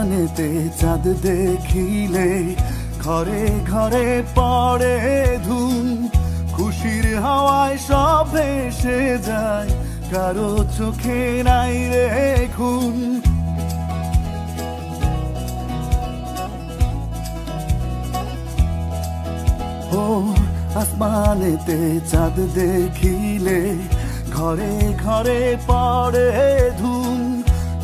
আসমানেতে চাঁদ দেখিলে ঘরে ঘরে পড়ে ধুম। খুশির হাওয়ায় সব ভেসে যায়, কারও চোখে নাই রে ঘুম। ও আসমানেতে চাঁদ দেখিলে ঘরে ঘরে পড়ে ধুম।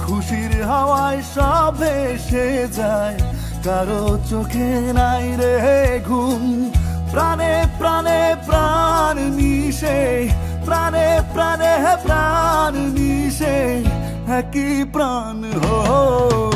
খুশির হাওয়ায় সব ভেসে যায়। কারও চোখে নাই রে ঘুম। প্রাণে প্রাণে প্রাণ মিশে, প্রাণে প্রাণে প্রাণ মিশে। একই প্রাণ হো।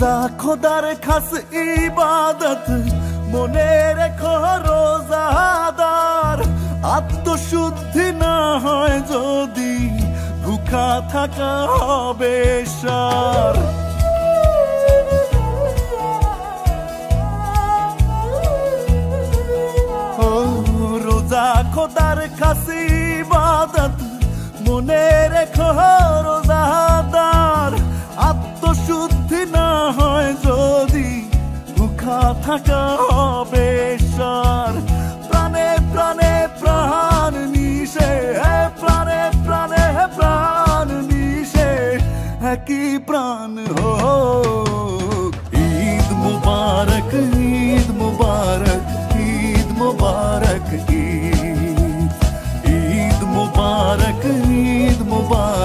রোজা, খোদার খাস ইবাদত। মনে রেখো রোজাদার। আত্মশুদ্ধি না হয় যদি ভুখা থাকা হবে সার। রোজা, খোদার খাসি ইবাদত। মনে রেখো রোজাদার। আত্মশুদ্ধি না হয় যদি ভুখা থাকা হবে সার। প্রাণে প্রাণে, প্রাণ নিশে প্রাণে প্রাণে প্রাণ নিশে একই প্রাণ হো ঈদ মুবারক ঈদ মুবারক ঈদ মুবারক ঈদ। ঈদ মুবারক ঈদ মুবারক।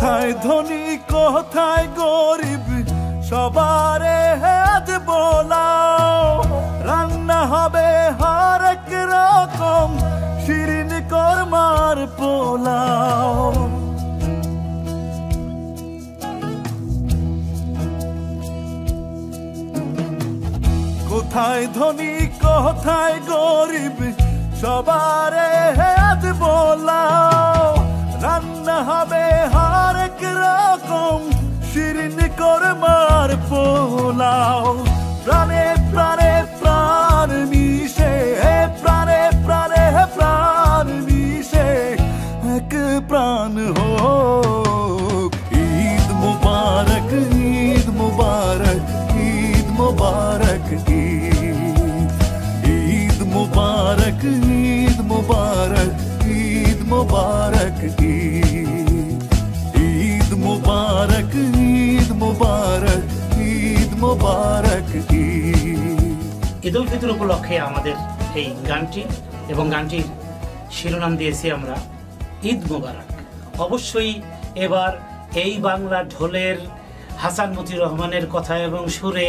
কোথায় ধনী, কোথায় গরিব, সবারে আজ বোলাও। রান্না হবে হরেক রকম, শিরিন কর্মার পোলাও। কোথায় ধনী, কোথায় গরিব, সবারে আজ বোলাও। শিরিন কর্মার পোলাও প্রাণে প্রাণে প্রাণ মিশে হে প্রাণে প্রাণে হে প্রাণ মিশে এক প্রাণ হোক ঈদ মুবারক ঈদ মুবারক ঈদ মুবারক ঈদ ঈদ মুবারক ঈদ মুবারক ঈদ মুবারক ঈদ মুবারক ঈদ উল ফিতর উপলক্ষে আমাদের এই গানটি এবং গানটির শিরোনাম দিয়েছি আমরা ঈদ মোবারক। অবশ্যই এবার এই বাংলা ঢোলের হাসান মতিউর রহমানের কথা এবং সুরে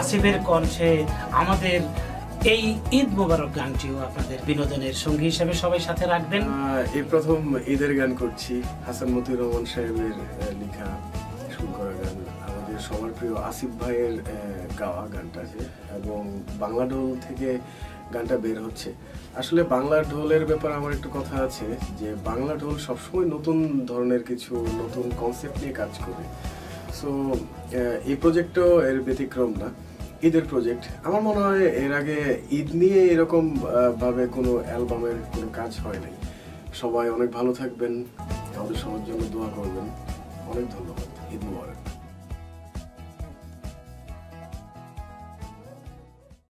আসিফের কণ্ঠে আমাদের এই ঈদ মোবারক গানটিও আপনাদের বিনোদনের সঙ্গী হিসেবে সবাই সাথে রাখবেন। এই প্রথম ঈদের গান করছি হাসান মতিউর রহমান সাহেবের লেখা সুর করা গান। সবার প্রিয় আসিফ ভাইয়ের গাওয়া গানটা যে, এবং বাংলা ঢোল থেকে গানটা বের হচ্ছে। আসলে বাংলা ঢোলের ব্যাপারে আমার একটু কথা আছে যে, বাংলা ঢোল সবসময় নতুন ধরনের কিছু, নতুন কনসেপ্ট নিয়ে কাজ করে। সো এই প্রজেক্টও এর ব্যতিক্রম না, ঈদের প্রজেক্ট আমার মনে হয় এর আগে ঈদ নিয়ে এরকম ভাবে কোনো অ্যালবামের কোনো কাজ হয় নাই। সবাই অনেক ভালো থাকবেন, আমাদের সবার জন্য দোয়া করবেন। অনেক ধন্যবাদ, ঈদ মুবারক।